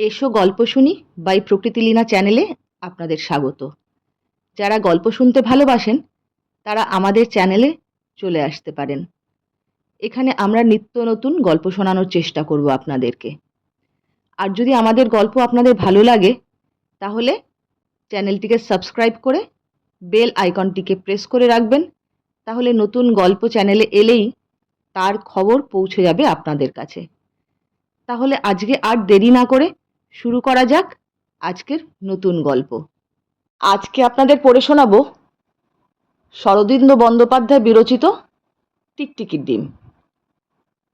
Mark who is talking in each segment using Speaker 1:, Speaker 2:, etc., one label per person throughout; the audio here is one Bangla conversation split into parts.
Speaker 1: এসো গল্প শুনি বাই প্রকৃতিলীনা চ্যানেলে আপনাদের স্বাগত। যারা গল্প শুনতে ভালোবাসেন, তারা আমাদের চ্যানেলে চলে আসতে পারেন। এখানে আমরা নিত্য নতুন গল্প শোনানোর চেষ্টা করব আপনাদেরকে। আর যদি আমাদের গল্প আপনাদের ভালো লাগে, তাহলে চ্যানেলটিকে সাবস্ক্রাইব করে বেল আইকনটিকে প্রেস করে রাখবেন, তাহলে নতুন গল্প চ্যানেলে এলেই তার খবর পৌঁছে যাবে আপনাদের কাছে। তাহলে আজকে আর দেরি না করে শুরু করা যাক আজকের নতুন গল্প। আজকে আপনাদের পড়ে শোনাবো শরদিন্দু বন্দ্যোপাধ্যায় বিরচিত টিকটিকির ডিম।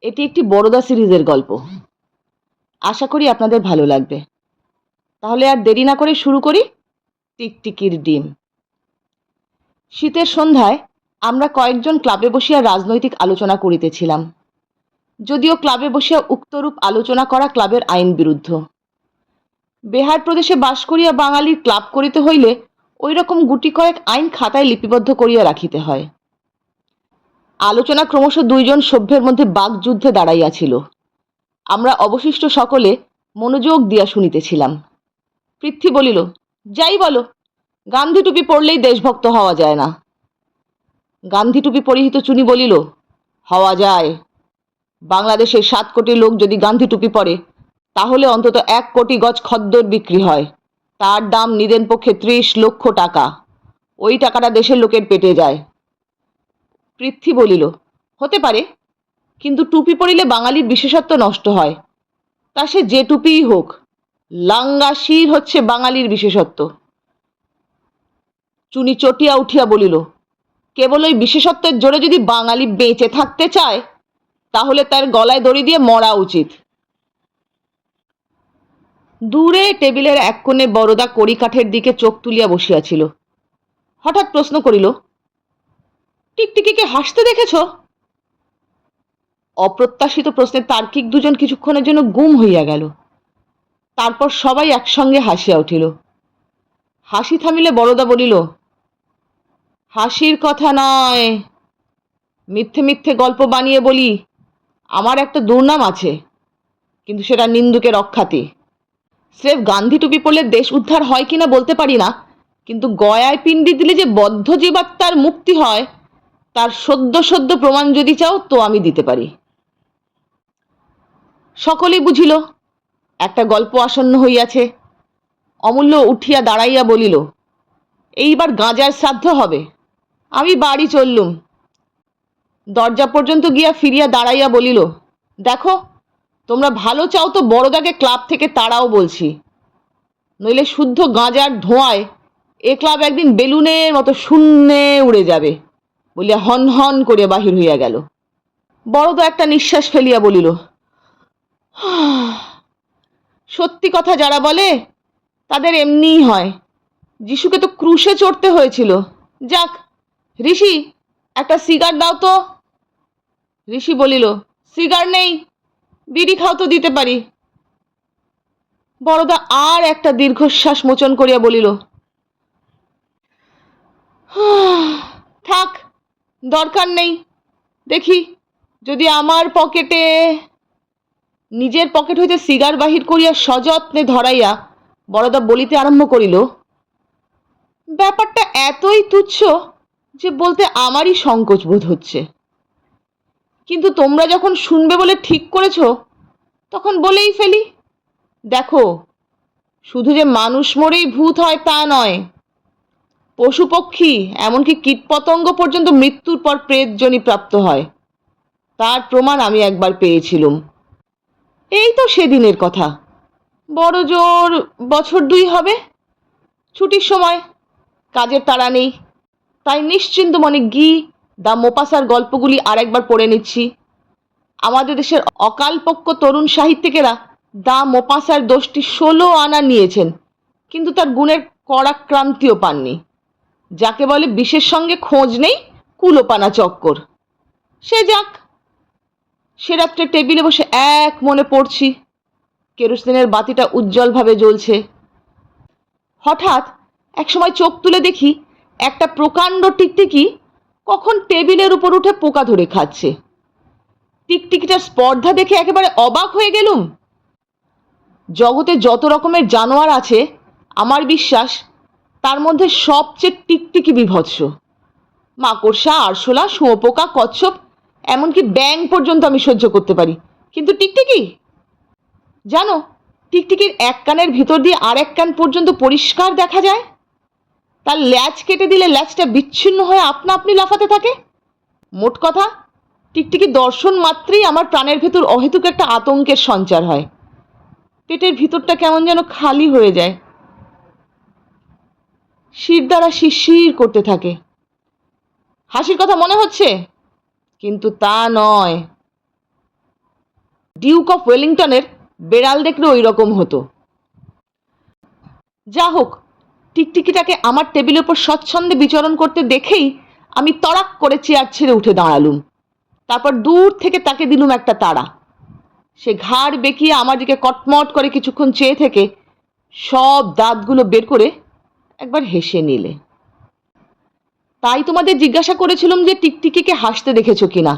Speaker 1: এটি একটি বড়দা সিরিজের গল্প। আশা করি আপনাদের ভালো লাগবে। তাহলে আর দেরি না করে শুরু করি টিকটিকির ডিম। শীতের সন্ধ্যায় আমরা কয়েকজন ক্লাবে বসিয়া রাজনৈতিক আলোচনা করিতেছিলাম। যদিও ক্লাবে বসিয়া উক্তরূপ আলোচনা করা ক্লাবের আইন বিরুদ্ধ। বেহার প্রদেশে বাস করিয়া বাঙালির ক্লাব করিতে হইলে ওই রকম গুটি কয়েক আইন খাতায় লিপিবদ্ধ করিয়া রাখিতে হয়। আলোচনা ক্রমশ দুইজন সভ্যের মধ্যে বাকযুদ্ধে দাঁড়াইয়াছিল। আমরা অবশিষ্ট সকলে মনোযোগ দিয়া শুনিতেছিলাম। পৃথ্বী বলিল, যাই বলো, গান্ধী টুপি পরলেই দেশভক্ত হওয়া যায় না। গান্ধী টুপি পরিহিত চুনি বলিল, হওয়া যায়। বাংলাদেশের সাত কোটি লোক যদি গান্ধী টুপি পরে তাহলে অন্তত এক কোটি গজ খদ্দর বিক্রি হয়। তার দাম নিদেন পক্ষে ত্রিশ লক্ষ টাকা। ওই টাকাটা দেশের লোকের পেটে যায়। পৃথ্বী বলিল, হতে পারে, কিন্তু টুপি পরিলে বাঙালির বিশেষত্ব নষ্ট হয়। তা সে যে টুপিই হোক, লাঙ্গা শির হচ্ছে বাঙালির বিশেষত্ব। চুনি চটিয়া উঠিয়া বলিল, কেবল ওই বিশেষত্বের জোরে যদি বাঙালি বেঁচে থাকতে চায়, তাহলে তার গলায় দড়ি দিয়ে মরা উচিত। দূরে টেবিলের এক কোণে বড়দা কড়িকাঠের দিকে চোখ তুলিয়া বসিয়াছিল। হঠাৎ প্রশ্ন করিল, টিকটিকিকে হাসতে দেখেছ? অপ্রত্যাশিত প্রশ্নে তার্কিক দুজন কিছুক্ষণের জন্য গুম হইয়া গেল। তারপর সবাই একসঙ্গে হাসিয়া উঠিল। হাসি থামিলে বড়দা বলিল, হাসির কথা নয়। মিথ্যে মিথ্যে গল্প বানিয়ে বলি, আমার একটা দুর্নাম আছে, কিন্তু সেটা নিন্দুকে রক্ষাতে স্রেফ গান্ধী টুপি পরলে দেশ উদ্ধার হয় কিনা বলতে পারি না, কিন্তু গয়ায় পিণ্ডি দিলে যে বদ্ধ জীবাত্মার মুক্তি হয়, তার সদ্য সদ্য প্রমাণ যদি চাও তো আমি দিতে পারি। সকলেই বুঝিল, একটা গল্প আসন্ন হইয়াছে। অমূল্য উঠিয়া দাঁড়াইয়া বলিল, এইবার গাঁজার শ্রাদ্ধ হবে, আমি বাড়ি চললুম। দরজা পর্যন্ত গিয়া ফিরিয়া দাঁড়াইয়া বলিল, দেখো তোমরা ভালো চাও তো বড়দাকে ক্লাব থেকে তাড়াও বলছি। নইলে শুদ্ধ গাঁজার ধোঁয়ায় এ ক্লাব একদিন বেলুনের মতো শূন্যে উড়ে যাবে বলিয়া হন হন করিয়া বাহির হইয়া গেল। বড়দা একটা নিঃশ্বাস ফেলিয়া বলিল সত্যি কথা যারা বলে, তাদের এমনিই হয়। যিশুকে তো ক্রুশে চড়তে হয়েছিল। যাক, ঋষি, একটা সিগার দাও তো। ঋষি বলিল, সিগার নেই। বিড়ি খাও তো দিতে পারি। বড়দা আর একটা দীর্ঘশ্বাস মোচন করিয়া বলিল থাক, দরকার নেই। দেখি, যদি আমার পকেটে, নিজের পকেট হইতে সিগার বাহির করিয়া সযত্নে ধরাইয়া বড়দা বলিতে আরম্ভ করিল, ব্যাপারটা এতই তুচ্ছ যে বলতে আমারই সংকোচ বোধ হচ্ছে। কিন্তু তোমরা যখন শুনবে বলে ঠিক করেছ, তখন বলেই ফেলি। দেখো, শুধু যে মানুষ মরেই ভূত হয় তা নয়, পশু পক্ষী, এমনকি কীটপতঙ্গ পর্যন্ত মৃত্যুর পর প্রেতজনী প্রাপ্ত হয়। তার প্রমাণ আমি একবার পেয়েছিলুম। এই তো সেদিনের কথা। বড় জোর বছর দুই হবে, ছুটির সময়, কাজের তাড়া নেই, তাই নিশ্চিন্ত মনে গি দা মোপাসার গল্পগুলি আরেকবার পড়ে নিচ্ছি। আমাদের দেশের অকালপক্ষ তরুণ সাহিত্যিকেরা দা মোপাসার দোষটি ষোলো আনা নিয়েছেন, কিন্তু তার গুণের কড়াক্রান্তিও পাননি। যাকে বলে বিশেষ সঙ্গে খোঁজ নেই, কুলোপানা চক্কর। সে যাক, সে রাত্রে টেবিলে বসে এক মনে পড়ছি, কেরোসিনের বাতিটা উজ্জ্বলভাবে জ্বলছে। হঠাৎ একসময় চোখ তুলে দেখি একটা প্রকাণ্ড টিকটিকি কখন টেবিলের উপর উঠে পোকা ধরে খাচ্ছে? টিকটিকিটার স্পর্ধা দেখে একেবারে অবাক হয়ে গেলুম। জগতে যত রকমের জানোয়ার আছে, আমার বিশ্বাস তার মধ্যে সবচেয়ে টিকটিকি বিভৎস। মাকড়সা, আরশোলা, শুঁয়োপোকা, কচ্ছপ, এমনকি ব্যাং পর্যন্ত আমি সহ্য করতে পারি। কিন্তু টিকটিকি? জানো, টিকটিকির এক কানের ভিতর দিয়ে আর এক কান পর্যন্ত পরিষ্কার দেখা যায়? তার ল্যাচ কেটে দিলে ল্যাচটা বিচ্ছিন্ন হয়ে আপনা আপনি লাফাতে থাকে? মোট কথা, টিকটিকি দর্শন মাত্রেই আমার প্রাণের ভেতর অহেতুক একটা আতঙ্কের সঞ্চার হয়। পেটের ভিতরটা কেমন যেন খালি হয়ে যায়। শির দ্বারা শিরশির করতে থাকে। হাসির কথা মনে হচ্ছে? কিন্তু তা নয়। ডিউক অফ ওয়েলিংটনের বেড়াল দেখলে ওই রকম হতো। যা হোক টিকটিকিটাকে আমার টেবিলের উপর স্বচ্ছন্দে বিচরণ করতে দেখেই আমি তড়াক করে চেয়ার ছেড়ে উঠে দাঁড়ালুম। তারপর দূর থেকে তাকে দিলুম একটা তাড়া। সে ঘাড় বেঁকিয়ে আমার দিকে কটমট করে কিছুক্ষণ চেয়ে থেকে সব দাঁতগুলো বের করে একবার হেসে নিলে। তাই তোমাদের জিজ্ঞাসা করেছিলাম যে টিকটিকিকে হাসতে দেখেছ কিনা?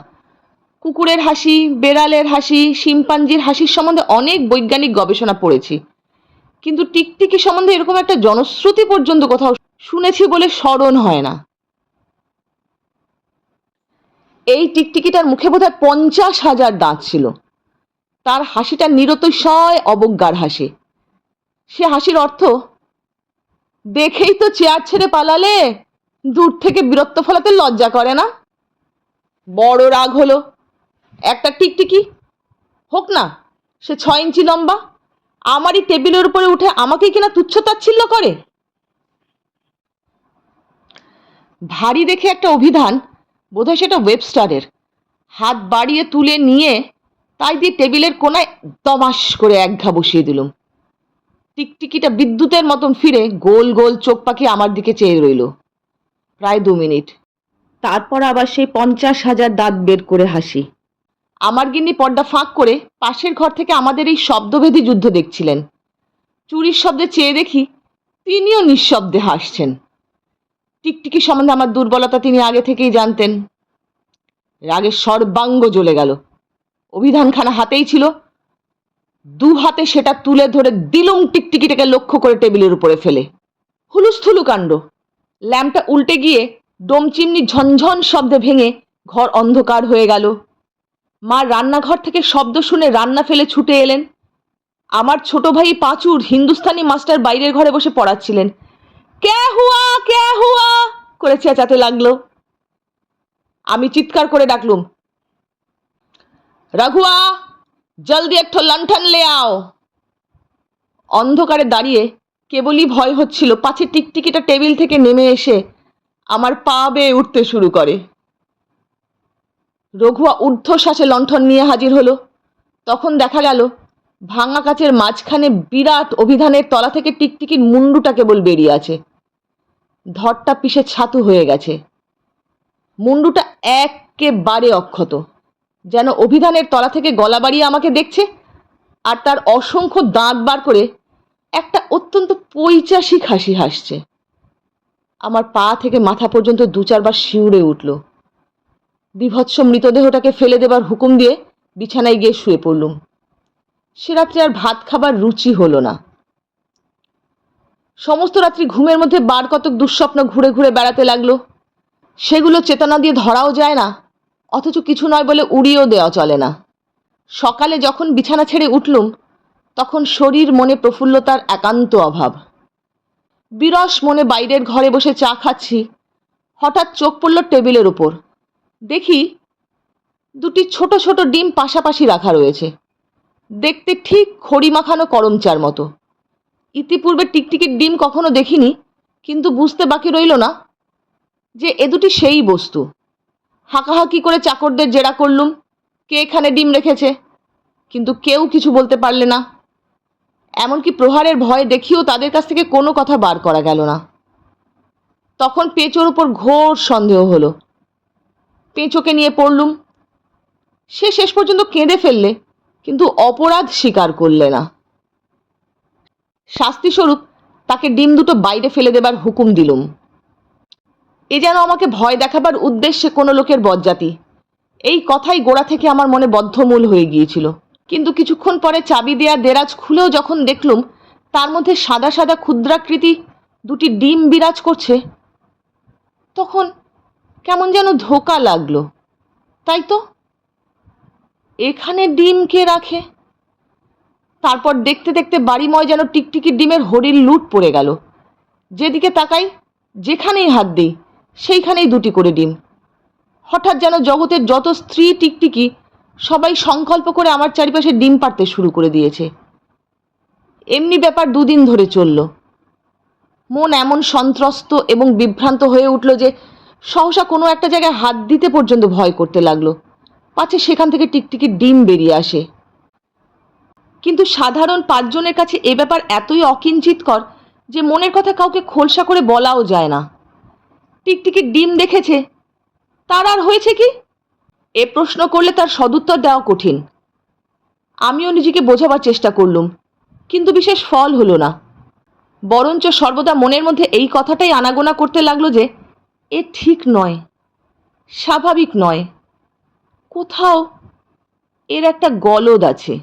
Speaker 1: কুকুরের হাসি, বেড়ালের হাসি, শিম্পাঞ্জির হাসির সম্বন্ধে অনেক বৈজ্ঞানিক গবেষণা পড়েছি। কিন্তু টিকটিকি সম্বন্ধে এরকম একটা জনশ্রুতি পর্যন্ত কোথাও শুনেছি বলে স্মরণ হয় না। এই টিকটিকিটার মুখে বোধহয় পঞ্চাশ হাজার দাঁত ছিল। তার হাসিটা নিরতিশয় অবজ্ঞার হাসি। সে হাসির অর্থ, দেখেই তো চেয়ার ছেড়ে পালালে দূর থেকে বীরত্ব ফলাতে লজ্জা করে না? বড় রাগ হলো, একটা টিকটিকি হোক না, সে ছয় ইঞ্চি লম্বা আমারই টেবিলের উপরে উঠে আমাকে কিনা তুচ্ছ তাচ্ছিল্য করে? ভারী দেখে একটা অভিধান, বোধহয় সেটা ওয়েবস্টারের, হাত বাড়িয়ে তুলে নিয়ে তাই দিয়ে টেবিলের কোনায় দমাস করে এক ঘা বসিয়ে দিলুম। টিকটিকিটা বিদ্যুতের মতন ফিরে গোল গোল চোখ পাখি আমার দিকে চেয়ে রইল। প্রায় দু মিনিট। তারপর আবার সেই পঞ্চাশ হাজার দাঁত বের করে হাসি। আমার গিন্নি পর্দা ফাঁক করে পাশের ঘর থেকে আমাদের এই শব্দভেদী যুদ্ধ দেখছিলেন। চুরির শব্দে চেয়ে দেখি তিনিও নিঃশব্দে হাসছেন। টিকটিকি সম্বন্ধে আমার দুর্বলতা তিনি আগে থেকেই জানতেন। রাগের সর্বাঙ্গ জ্বলে গেল। অভিধানখানা হাতেই ছিল। দু হাতে সেটা তুলে ধরে দিলুম টিকটিকিটাকে লক্ষ্য করে টেবিলের উপরে ফেলে। হুলুস্থুলু কাণ্ড। ল্যাম্পটা উল্টে গিয়ে ডোম চিমনি ঝনঝন শব্দে ভেঙে ঘর অন্ধকার হয়ে গেল। মা রান্নাঘর থেকে শব্দ শুনে রান্না ফেলে ছুটে এলেন। আমার ছোট ভাই পাঁচুর হিন্দুস্তানি মাস্টার বাইরের ঘরে বসে পড়াচ্ছিলেন। কে হুয়া কে হুয়া? করে চেঁচাতে লাগল। আমি চিৎকার করে ডাকলুম, রঘুয়া, জলদি একটু লণ্ঠন লে আও। অন্ধকারে দাঁড়িয়ে কেবলই ভয় হচ্ছিল, পাছে টিকটিকিটা টেবিল থেকে নেমে এসে আমার পা বেয়ে উঠতে শুরু করে। রঘুয়া ঊর্ধ্বশ্বাসে লণ্ঠন নিয়ে হাজির হলো। তখন দেখা গেল, ভাঙা কাচের মাঝখানে বিরাট অভিধানের তলা থেকে টিকটিকির মুন্ডুটা কেবল বেরিয়ে আছে। ধরটা পিষে ছাতু হয়ে গেছে। মুন্ডুটা একেবারে অক্ষত। যেন অভিধানের তলা থেকে গলা বাড়িয়ে আমাকে দেখছে, আর তার অসংখ্য দাঁত বার করে একটা অত্যন্ত পৈচাসিক হাসি হাসছে। আমার পা থেকে মাথা পর্যন্ত দু চারবার শিউরে উঠল। বিভৎস মৃতদেহটাকে ফেলে দেবার হুকুম দিয়ে বিছানায় গিয়ে শুয়ে পড়লুম। সে রাত্রে আর ভাত খাবার রুচি হলো না। সমস্ত রাত্রি ঘুমের মধ্যে বার কতক দুঃস্বপ্ন ঘুরে ঘুরে বেড়াতে লাগল। সেগুলো চেতনা দিয়ে ধরাও যায় না, অথচ কিছু নয় বলে উড়িয়েও দেওয়া চলে না। সকালে যখন বিছানা ছেড়ে উঠলুম, তখন শরীর, মনে প্রফুল্লতার একান্ত অভাব। বিরস মনে বাইরের ঘরে বসে চা খাচ্ছি, হঠাৎ চোখ পড়ল টেবিলের উপর। দেখি দুটি ছোট ছোট ডিম পাশাপাশি রাখা রয়েছে। দেখতে ঠিক খড়ি মাখানো করমচার মতো। ইতিপূর্বে টিকটিকির ডিম কখনো দেখিনি, কিন্তু বুঝতে বাকি রইল না যে এ দুটি সেই বস্তু। হাঁকাহাঁকি করে চাকরদের জেরা করলুম, কে এখানে ডিম রেখেছে, কিন্তু কেউ কিছু বলতে পারলে না। এমনকি প্রহারের ভয় দেখিয়েও তাদের কাছ থেকে কোনো কথা বার করা গেল না। তখন পেঁচোর উপর ঘোর সন্দেহ হলো। পেঁচোকে নিয়ে পড়লুম। সে শেষ পর্যন্ত কেঁদে ফেললে, কিন্তু অপরাধ স্বীকার করলে না। শাস্তিস্বরূপ তাকে ডিম দুটো বাইরে ফেলে দেবার হুকুম দিলুম। এ যেন আমাকে ভয় দেখাবার উদ্দেশ্যে কোনো লোকের বজ্জাতি। এই কথাই গোড়া থেকে আমার মনে বদ্ধমূল হয়ে গিয়েছিল। কিন্তু কিছুক্ষণ পরে চাবি দেয়া দেরাজ খুলেও যখন দেখলুম, তার মধ্যে সাদা সাদা ক্ষুদ্রাকৃতি দুটি ডিম বিরাজ করছে, তখন কেমন যেন ধোকা লাগল, তাই তো? এখানে ডিম কে রাখে? তারপর দেখতে দেখতে বাড়িময় যেন টিকটিকির ডিমের হরির লুট পড়ে গেল। যেদিকে তাকাই, যেখানেই হাত দিই, সেইখানেই দুটি করে ডিম। হঠাৎ যেন জগতের যত স্ত্রী টিকটিকি, সবাই সংকল্প করে আমার চারিপাশে ডিম পাড়তে শুরু করে দিয়েছে। এমনি ব্যাপার দুদিন ধরে চলল। মন এমন সন্ত্রস্ত এবং বিভ্রান্ত হয়ে উঠল যে সহসা কোনো একটা জায়গায় হাত দিতে পর্যন্ত ভয় করতে লাগল। পাছে সেখান থেকে টিকটিকির ডিম বেরিয়ে আসে। কিন্তু সাধারণ পাঁচজনের কাছে এ ব্যাপার এতই অকিঞ্চিতকর যে মনের কথা কাউকে খোলসা করে বলাও যায় না। টিকটিকির ডিম দেখেছে, তার আর হয়েছে কি? এ প্রশ্ন করলে তার সদুত্তর দেওয়া কঠিন। আমিও নিজেকে বোঝাবার চেষ্টা করলুম, কিন্তু বিশেষ ফল হলো না। বরঞ্চ সর্বদা মনের মধ্যে এই কথাটাই আনাগোনা করতে লাগল যে এ ঠিক নয়, স্বাভাবিক নয়। কোথাও এর একটা গলদ আছে।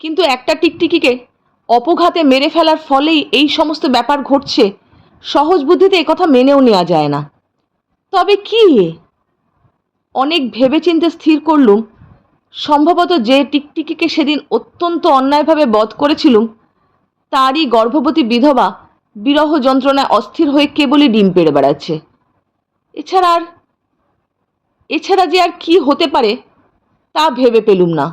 Speaker 1: কিন্তু একটা টিকটিকিকে অপঘাতে মেরে ফেলার ফলেই এই সমস্ত ব্যাপার ঘটছে, সহজ বুদ্ধিতে একথা মেনেও নেওয়া যায় না। তবে কি? অনেক ভেবেচিন্তে স্থির করলুম। সম্ভবত যে টিকটিকিকে সেদিন অত্যন্ত অন্যায়ভাবে বধ করেছিলুম, তারই গর্ভবতী বিধবা বিরহ যন্ত্রণায় অস্থির হয়ে কেবলই ডিম পেড়ে বেড়াচ্ছে। এছাড়া আর এছাড়া যে আর কি হতে পারে, তা ভেবে পেলুম না।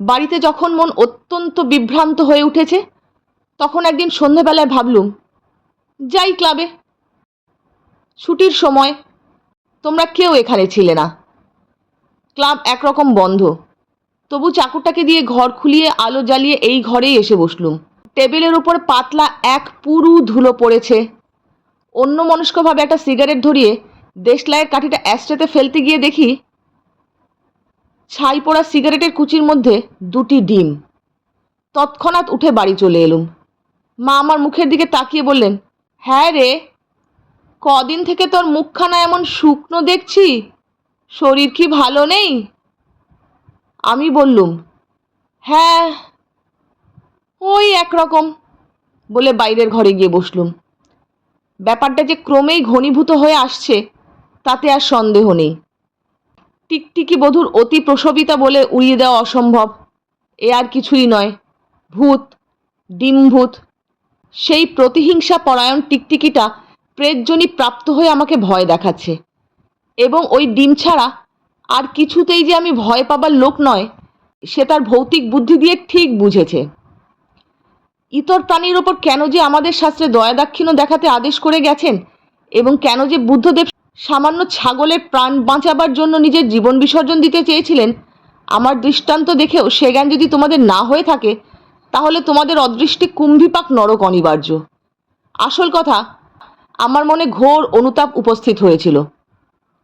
Speaker 1: বাড়িতে যখন মন অত্যন্ত বিভ্রান্ত হয়ে উঠেছে, তখন একদিন সন্ধেবেলায় ভাবলুম, যাই ক্লাবে। ছুটির সময় তোমরা কেউ এখানে ছিলে না। ক্লাব একরকম বন্ধ। তবু চাকরটাকে দিয়ে ঘর খুলিয়ে আলো জ্বালিয়ে এই ঘরেই এসে বসলুম। টেবিলের উপর পাতলা এক পুরু ধুলো পড়েছে। অন্য মনস্কভাবে একটা সিগারেট ধরিয়ে দেশলাইয়ের কাঠিটা অ্যাস্ট্রেতে ফেলতে গিয়ে দেখি ছাই পোড়া সিগারেটের কুচির মধ্যে দুটি ডিম। তৎক্ষণাৎ উঠে বাড়ি চলে এলুম। মা আমার মুখের দিকে তাকিয়ে বললেন হ্যাঁ রে, কদিন থেকে তোর মুখখানা এমন শুকনো দেখছি, শরীর কি ভালো নেই? আমি বললুম হ্যাঁ ওই একরকম। বলে বাইরের ঘরে গিয়ে বসলুম। ব্যাপারটা যে ক্রমেই ঘনীভূত হয়ে আসছে, তাতে আর সন্দেহ নেই। টিকটিকি বধূর অতি প্রসবিতা বলে উড়িয়ে দেওয়া অসম্ভব। এ আর কিছুই নয়। ভূত, ডিমভূত, সেই প্রতিহিংসা পরায়ণ টিকটিকিটা প্রেতজনী প্রাপ্ত হয়ে আমাকে ভয় দেখাচ্ছে। এবং ওই ডিম ছাড়া আর কিছুতেই যে আমি ভয় পাবার লোক নয়, সে তার ভৌতিক বুদ্ধি দিয়ে ঠিক বুঝেছে। ইতর প্রাণীর ওপর কেন যে আমাদের শাস্ত্রে দয়া দাক্ষিণ্য দেখাতে আদেশ করে গেছেন? এবং কেন যে বুদ্ধদেব সামান্য ছাগলের প্রাণ বাঁচাবার জন্য নিজের জীবন বিসর্জন দিতে চেয়েছিলেন? আমার দৃষ্টান্ত দেখেও সে জ্ঞান যদি তোমাদের না হয়ে থাকে, তাহলে তোমাদের অদৃষ্টে কুম্ভীপাক নরক অনিবার্য। আসল কথা, আমার মনে ঘোর অনুতাপ উপস্থিত হয়েছিল।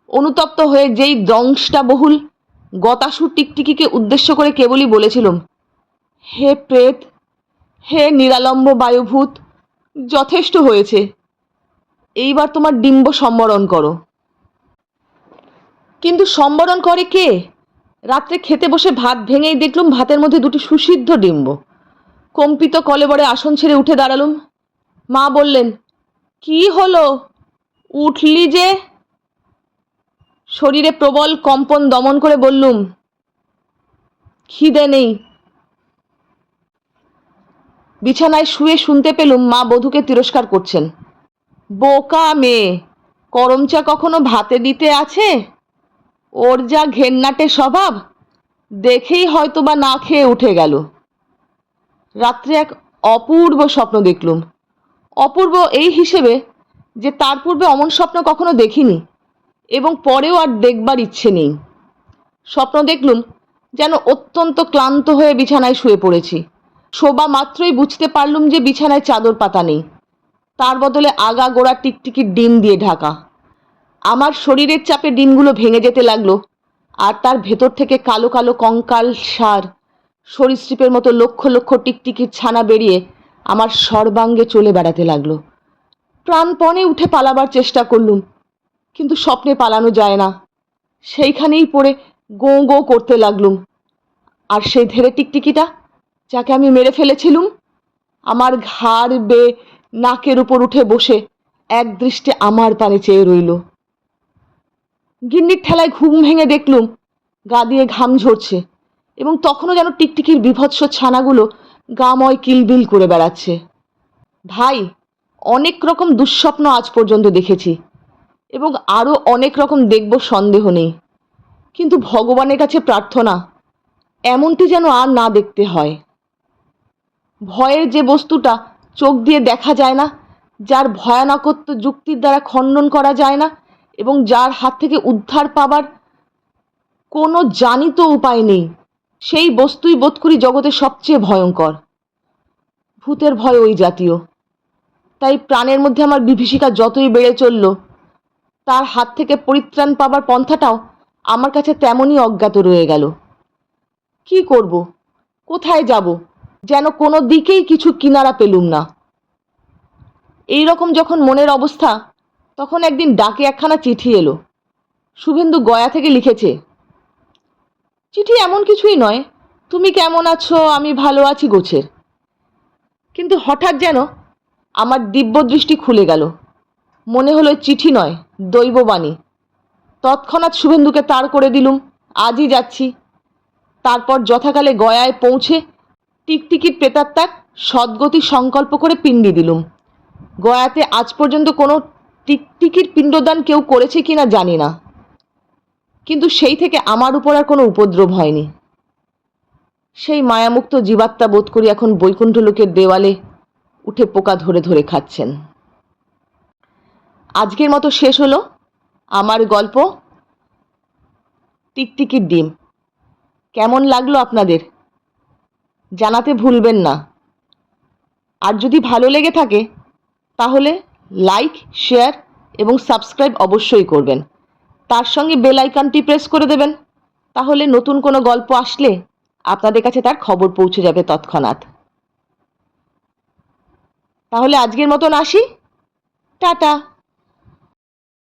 Speaker 1: অনুতপ্ত হয়ে যেই দংশটা বহুল গতাসুর টিকটিকিকে উদ্দেশ্য করে কেবলই বলেছিলাম, হে প্রেত হে নিরালম্ব বায়ুভূত, যথেষ্ট হয়েছে। এইবার তোমার ডিম্ব সম্বরণ করো। কিন্তু সম্বরণ করে কে? রাত্রে খেতে বসে ভাত ভেঙেই দেখলুম ভাতের মধ্যে দুটি সুসিদ্ধ ডিম্ব। কম্পিত কলেবরে আসন ছেড়ে উঠে দাঁড়ালুম। মা বললেন, কি হলো? উঠলি যে? শরীরে প্রবল কম্পন দমন করে বললুম, খিদে নেই। বিছানায় শুয়ে শুনতে পেলুম মা বধূকে তিরস্কার করছেন। বোকা মেয়ে, করমচা কখনো ভাতে দিতে আছে? ওর যা ঘেন্নাটে স্বভাব, দেখেই হয়তো বা না খেয়ে উঠে গেল। রাত্রে এক অপূর্ব স্বপ্ন দেখলুম। অপূর্ব এই হিসেবে যে তার পূর্বে অমন স্বপ্ন কখনো দেখিনি এবং পরেও আর দেখবার ইচ্ছে নেই। স্বপ্ন দেখলুম যেন অত্যন্ত ক্লান্ত হয়ে বিছানায় শুয়ে পড়েছি। শোবা মাত্রই বুঝতে পারলুম যে বিছানায় চাদর পাতা নেই। তার বদলে আগা গোড়া টিকটিকির ডিম দিয়ে ঢাকা। আমার শরীরের চাপে ডিমগুলো ভেঙে যেতে লাগল, আর তার ভেতর থেকে কালো কালো কঙ্কাল সার, সরীসৃপের মতো লক্ষ লক্ষ টিকটিকির ছানা বেরিয়ে আমার সর্বাঙ্গে চলে বেড়াতে লাগল। প্রাণপণে উঠে পালাবার চেষ্টা করলুম, কিন্তু স্বপ্নে পালানো যায় না। সেইখানেই পড়ে গো গো করতে লাগলুম। আর সেই ধেরে টিকটিকিটা যাকে আমি মেরে ফেলেছিলুম, আমার ঘাড় বে নাকের উপর উঠে বসে এক দৃষ্টে আমার পানে চেয়ে রইল। গিন্নির ঠেলায় ঘুম ভেঙে দেখলুম, গা দিয়ে ঘাম ঝরছে এবং তখনও যেন টিকটিকির বিভৎস ছানাগুলো গাময় কিলবিল করে বেড়াচ্ছে। ভাই, অনেক রকম দুঃস্বপ্ন আজ পর্যন্ত দেখেছি এবং আরও অনেক রকম দেখব সন্দেহ নেই। কিন্তু ভগবানের কাছে প্রার্থনা, এমনটি যেন আর না দেখতে হয়। ভয়ের যে বস্তুটা চোখ দিয়ে দেখা যায় না, যার ভয়ানকত্ব যুক্তির দ্বারা খণ্ডন করা যায় না এবং যার হাত থেকে উদ্ধার পাবার কোনো জানিত উপায় নেই, সেই বস্তুই বোধ করি জগতের সবচেয়ে ভয়ঙ্কর। ভূতের ভয় ওই জাতীয়। তাই প্রাণের মধ্যে আমার বিভীষিকা যতই বেড়ে চলল, তার হাত থেকে পরিত্রাণ পাবার পন্থাটাও আমার কাছে তেমনই অজ্ঞাত রয়ে গেল। কি করব? কোথায় যাব? যেন কোনো দিকেই কিছু কিনারা পেলুম না। এই রকম যখন মনের অবস্থা, তখন একদিন ডাকে একখানা চিঠি এলো। শুভেন্দু গয়া থেকে লিখেছে, চিঠি এমন কিছুই নয়, তুমি কেমন আছো, আমি ভালো আছি গোছের। কিন্তু হঠাৎ যেন আমার দিব্য দৃষ্টি খুলে গেল। মনে হলো চিঠি নয়, দৈববাণী। তৎক্ষণাৎ শুভেন্দুকে তার করে দিলুম, আজই যাচ্ছি। তারপর যথাকালে গয়ায় পৌঁছে টিকটিকির প্রেতাত্মার সদ্গতি সংকল্প করে পিণ্ডি দিলুম। গয়াতে আজ পর্যন্ত কোনো টিকটিকির পিণ্ডদান কেউ করেছে কি না জানি না। কিন্তু সেই থেকে আমার উপর আর কোনো উপদ্রব হয়নি। সেই মায়ামুক্ত জীবাত্মা বোধ করি এখন বৈকুণ্ঠ লোকের দেওয়ালে উঠে পোকা ধরে ধরে খাচ্ছেন। আজকের মতো শেষ হলো আমার গল্প। টিকটিকির ডিম। কেমন লাগল আপনাদের? জানাতে ভুলবেন না। আর যদি ভালো লেগে থাকে, তাহলে লাইক শেয়ার এবং সাবস্ক্রাইব অবশ্যই করবেন। তার সঙ্গে বেল আইকনটি প্রেস করে দেবেন। তাহলে নতুন কোনো গল্প আসলে আপনাদের কাছে তার খবর পৌঁছে যাবে তৎক্ষণাৎ। তাহলে আজকের মতন আসি। টাটা!